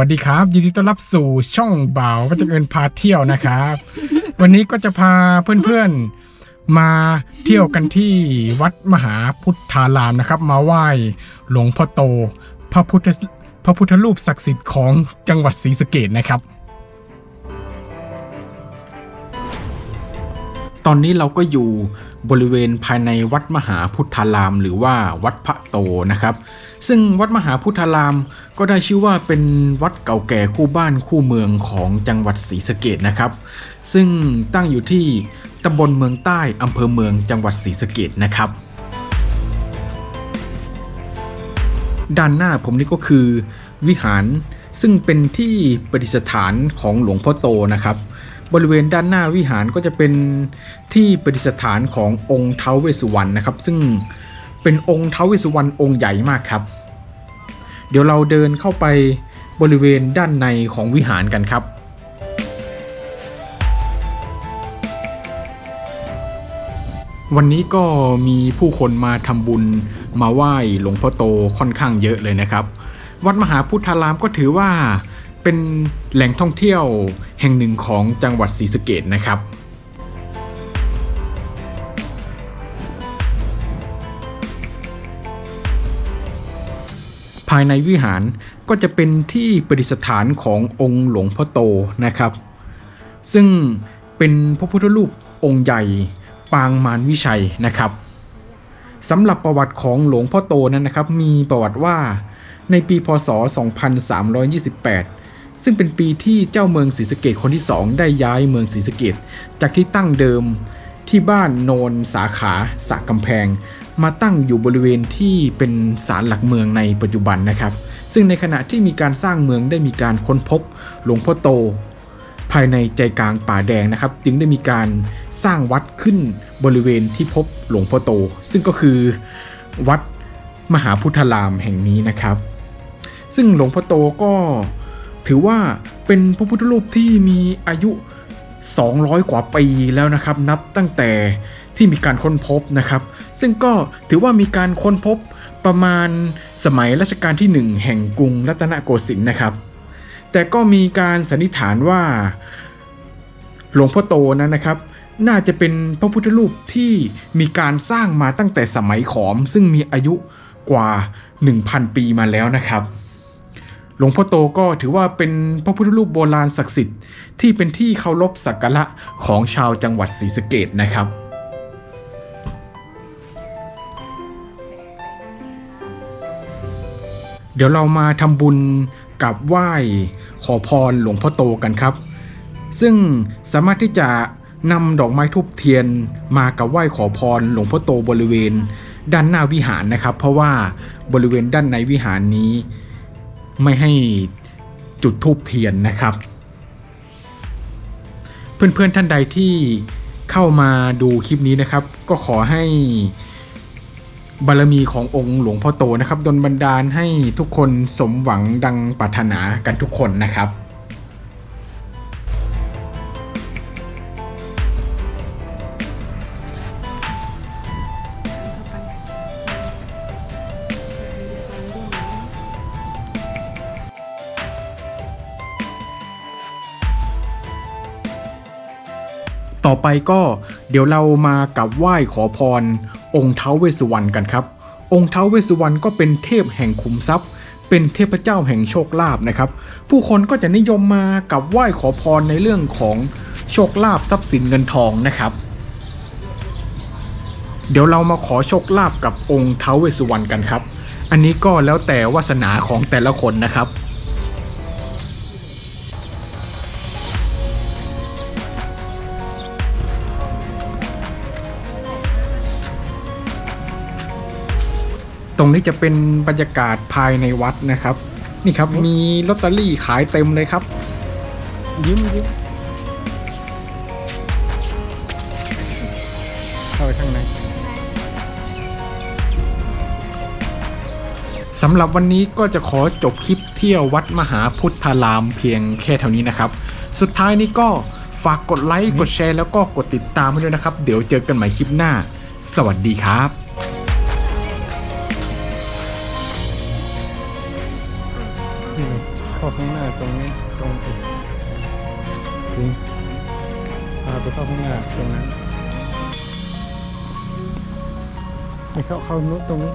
สวัสดีครับ ยินดีต้อนรับสู่ช่องบ่าววัจเงินพาเที่ยวนะครับ วันนี้ก็จะพาเพื่อนๆมาเที่ยวกันที่วัดมหาพุทธารามนะครับ มาไหว้หลวงพ่อโต พระพุทธพระพุทธรูปศักดิ์สิทธิ์ของจังหวัดศรีสะเกดนะครับ ตอนนี้เราก็อยู่ บริเวณภายในวัดมหาพุทธาราม หรือว่าวัดพระโตนะครับ ซึ่งวัดมหาพุทธาราม ก็ได้ชื่อว่าเป็นวัดเก่าแก่คู่บ้านคู่เมืองของจังหวัดศรีสะเกดนะครับ ซึ่งตั้งอยู่ที่ตำบลเมืองใต้อำเภอเมืองจังหวัดศรีสะเกดนะครับด้านหน้าผมนี่ก็คือวิหารซึ่งเป็นที่ประดิษฐานของหลวงพ่อโตนะครับ บริเวณด้านหน้าวิหารก็จะเป็นที่ประดิษฐานขององค์เท้าวเวสสุวรรณนะครับ ซึ่งเป็นองค์เท้าวเวสุวรรณองค์ใหญ่มากครับ เดี๋ยวเราเดินเข้าไปบริเวณด้านในของวิหารกันครับวันนี้ก็มีผู้คนมาทำบุญมาไหว้หลวงพ่อโตค่อนข้างเยอะเลยนะครับ วัดมหาพุทธารามก็ถือว่าเป็นแหล่งท่องเที่ยว แห่งหนึ่งของจังหวัดศรีสะเกดนะครับภายในวิหารก็จะเป็นที่ประดิษฐานขององค์หลวงพ่อโตนะครับ ซึ่งเป็นพระพุทธรูปองค์ใหญ่ปางมารวิชัยนะครับสำหรับประวัติของหลวงพ่อโตนั้นนะครับ มีประวัติว่าในปีพศ 2328 ซึ่งเป็นปีที่เจ้าเมืองศรีสะเกดคนที่สองได้ย้ายเมืองศรีสะเกดจากที่ตั้งเดิมที่บ้านโนนสาขาสะกำแพง มาตั้งอยู่บริเวณที่เป็นศาลหลักเมืองในปัจจุบันนะครับ ซึ่งในขณะที่มีการสร้างเมืองได้มีการค้นพบหลวงพ่อโต ภายในใจกลางป่าแดงนะครับ จึงได้มีการสร้างวัดขึ้นบริเวณที่พบหลวงพ่อโต ซึ่งก็คือวัดมหาพุทธรามแห่งนี้นะครับ ซึ่งหลวงพ่อโตก็ ถือว่าเป็นพระพุทธรูปที่มีอายุ 200 กว่าปีแล้วนะครับ นับตั้งแต่ที่มีการค้นพบนะครับ ซึ่งก็ถือว่ามีการค้นพบประมาณสมัยรัชกาลที่ 1 แห่งกรุงรัตนโกสินทร์นะครับ แต่ก็มีการสันนิษฐานว่าหลวงพ่อโตนั้นนะครับ น่าจะเป็นพระพุทธรูปที่มีการสร้างมาตั้งแต่สมัยขอม ซึ่งมีอายุกว่า 1,000 ปีมาแล้วนะครับ หลวงพ่อโตก็ถือว่าเป็นพระพุทธรูปโบราณศักดิ์สิทธิ์ที่เป็นที่เคารพสักการะของชาวจังหวัดศรีสะเกดนะครับเดี๋ยวเรามาทำบุญกับไหว้ขอพรหลวงพ่อโตกันครับ ซึ่งสามารถที่จะนำดอกไม้ทูบเทียนมากับไหว้ขอพรหลวงพ่อโตบริเวณ ด้านหน้าวิหารนะครับ เพราะว่าบริเวณด้านในวิหารนี้ ไม่ให้จุดทูบเทียนนะครับ เพื่อนๆท่านใดที่เข้ามาดูคลิปนี้นะครับ ก็ขอให้บารมีขององค์หลวงพ่อโตนะครับดลบันดาลให้ทุกคนสมหวังดังปรารถนากันทุกคนนะครับ ต่อไปก็เดี๋ยวเรามากับไหว้ขอพร องค์ท้าวเวสสุวรรณกันครับ องค์ท้าวเวสสุวรรณก็เป็นเทพแห่งขุมทรัพย์ เป็นเทพเจ้าแห่งโชคลาภนะครับ ผู้คนก็จะนิยมมากับไหว้ขอพรในเรื่องของโชคลาภทรัพย์สินเงินทองนะครับ เดี๋ยวเรามาขอโชคลาภกับองค์ท้าวเวสสุวรรณกันครับ อันนี้ก็แล้วแต่วาสนาของแต่ละคนนะครับ ตรงนี้จะเป็นบรรยากาศภายในวัดนะครับ นี่ครับมีลอตเตอรี่ขายเต็มเลยครับ ยิ้มยิ้มเข้าไปข้างในสำหรับวันนี้ก็จะขอจบคลิปเที่ยววัดมหาพุทธารามเพียงแค่เท่านี้นะครับ สุดท้ายนี้ก็ฝากกดไลค์ กดแชร์แล้วก็กดติดตามไว้ด้วยนะครับ เดี๋ยวเจอกันใหม่คลิปหน้า สวัสดีครับ เข้าข้างหน้าตรงนี้ตรงอีกจริงพาไปเข้าข้างหน้าตรงนั้นไปเข้าเข้านู้นตรงนี้